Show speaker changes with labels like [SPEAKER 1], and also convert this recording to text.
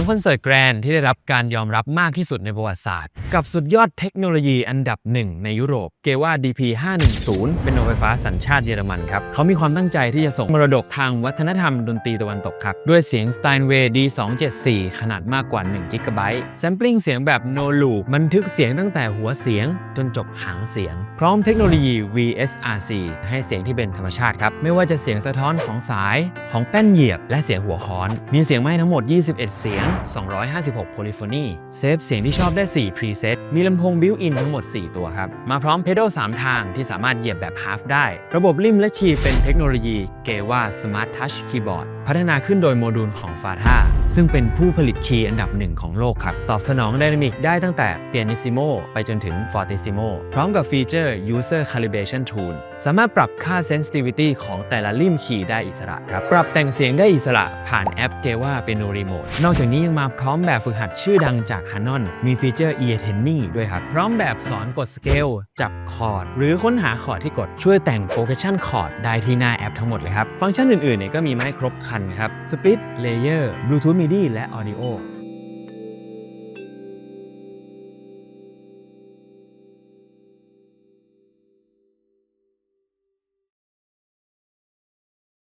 [SPEAKER 1] งคอนเสิร์ตแกรนด์ที่ได้รับการยอมรับมากที่สุดในประวัติศาสตร์ กับสุดยอดเทคโนโลยีอันดับหนึ่งในยุโรป เกว่า DP 510 เป็นโรงไฟฟ้าสัญชาติเยอรมันครับ เขามีความตั้งใจที่จะส่งมรดกทางวัฒนธรรมดนตรีตะวันตกครับ ด้วยเสียง Steinway D274 ขนาดมากกว่า1 g b แซมปลิ้งเสียงแบบ no loop บันทึกเสียงตั้งแต่หัวเสียงจนจบหางเสียง พร้อมเทคโนโลยี VSRC ให้เสียงที่เป็นธรรมชาติครับไม่ว่าจะเสียงสะท้อนของสายของแป้นเหยียบและเสียงหัวค้อน มีเสียงไม้ทั้งหมด 21 เสียง256 polyphony เซฟเสียงที่ชอบได้ 4 preset มีลำโพง built-in ทั้งหมด 4 ตัวครับ มาพร้อมเพด a l 3 ทางที่สามารถเหยียบแบบ half ได้ ระบบริมและคีย์เป็นเทคโนโลยีเกว่า Smart Touch Keyboard พัฒนาขึ้นโดยโมดูลของ FATA ซึ่งเป็นผู้ผลิตคีย์อันดับหนึ่งของโลกครับ ตอบสนองไดนามิกได้ตั้งแต่ Pianissimo ไปจนถึง Fortissimo พร้อมกับฟีเจอร์ User Calibration Tool สามารถปรับค่า sensitivity ของแต่ละริมคีย์ได้อิสระครับ ปรับแต่งเสียงได้อิสระผ่านแอปเกว่า Piano Remote นอกจากนี้ยังมาพร้อมแบบฝึกหัดชื่อดังจาก Hanon มีฟีเจอร์ Ear Tuning ด้วยครับ พร้อมแบบสอนกดสเกลจับคอร์ดหรือค้นหาคอร์ดที่กดช่วยแต่ง progression คอร์ดได้ที่หน้าแอปทั้งหมดเลยครับ ฟังก์ชันอื่นๆเนี่ยก็มีมาให้ครบครันครับ Split Layer Bluetooth MIDI และ Audio